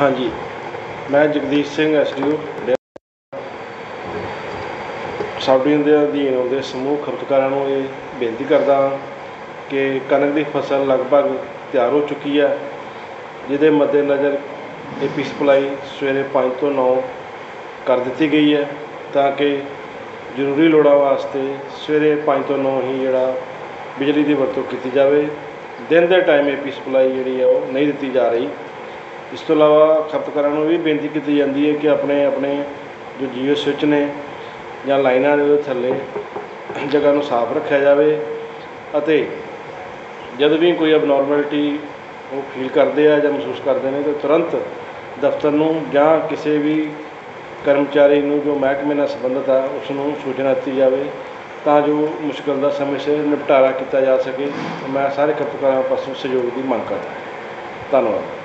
ਹਾਂਜੀ। ਮੈਂ Jagdish Singh SDO sub division ਦੇ ਅਧੀਨ ਆਉਂਦੇ ਸਮੂਹ ਖਪਤਕਾਰਾਂ ਨੂੰ ਇਹ ਬੇਨਤੀ ਕਰਦਾ ਹਾਂ ਕਿ ਕਣਕ ਦੀ ਫਸਲ ਲਗਭਗ ਤਿਆਰ ਹੋ ਚੁੱਕੀ ਹੈ, ਜਿਹਦੇ ਮੱਦੇਨਜ਼ਰ ਏਪੀ ਸਪਲਾਈ ਸਵੇਰੇ 5 ਤੋਂ 9 ਕਰ ਦਿੱਤੀ ਗਈ ਹੈ, ਤਾਂ ਕਿ ਜ਼ਰੂਰੀ ਲੋੜਾਂ ਵਾਸਤੇ ਸਵੇਰੇ 5 ਤੋਂ 9 ਹੀ ਜਿਹੜਾ ਬਿਜਲੀ ਦੀ ਵਰਤੋਂ ਕੀਤੀ ਜਾਵੇ। ਦਿਨ ਦੇ ਟਾਈਮ ਏਪੀ ਸਪਲਾਈ ਜਿਹੜੀ ਹੈ ਉਹ ਨਹੀਂ ਦਿੱਤੀ ਜਾ ਰਹੀ। ਇਸ ਤੋਂ ਇਲਾਵਾ ਖਪਤਕਾਰਾਂ ਨੂੰ ਇਹ ਵੀ ਬੇਨਤੀ ਕੀਤੀ ਜਾਂਦੀ ਹੈ ਕਿ ਆਪਣੇ ਆਪਣੇ ਜੋ ਜੀਓ ਸਵਿੱਚ ਨੇ ਜਾਂ ਲਾਈਨਾਂ ਦੇ ਉਹਦੇ ਥੱਲੇ ਜਗ੍ਹਾ ਨੂੰ ਸਾਫ਼ ਰੱਖਿਆ ਜਾਵੇ ਅਤੇ ਜਦ ਵੀ ਕੋਈ ਅਬਨੋਰਮੈਲਿਟੀ ਉਹ ਫੀਲ ਕਰਦੇ ਆ ਜਾਂ ਮਹਿਸੂਸ ਕਰਦੇ ਨੇ ਤਾਂ ਤੁਰੰਤ ਦਫ਼ਤਰ ਨੂੰ ਜਾਂ ਕਿਸੇ ਵੀ ਕਰਮਚਾਰੀ ਨੂੰ ਜੋ ਮਹਿਕਮੇ ਨਾਲ ਸੰਬੰਧਿਤ ਆ, ਉਸ ਨੂੰ ਸੂਚਨਾ ਦਿੱਤੀ ਜਾਵੇ ਤਾਂ ਜੋ ਮੁਸ਼ਕਲ ਦਾ ਸਮੇਂ ਸਿਰ ਨਿਪਟਾਰਾ ਕੀਤਾ ਜਾ ਸਕੇ। ਮੈਂ ਸਾਰੇ ਖਪਤਕਾਰਾਂ ਪਾਸੋਂ ਸਹਿਯੋਗ ਦੀ ਮੰਗ ਕਰਦਾ ਧੰਨਵਾਦ।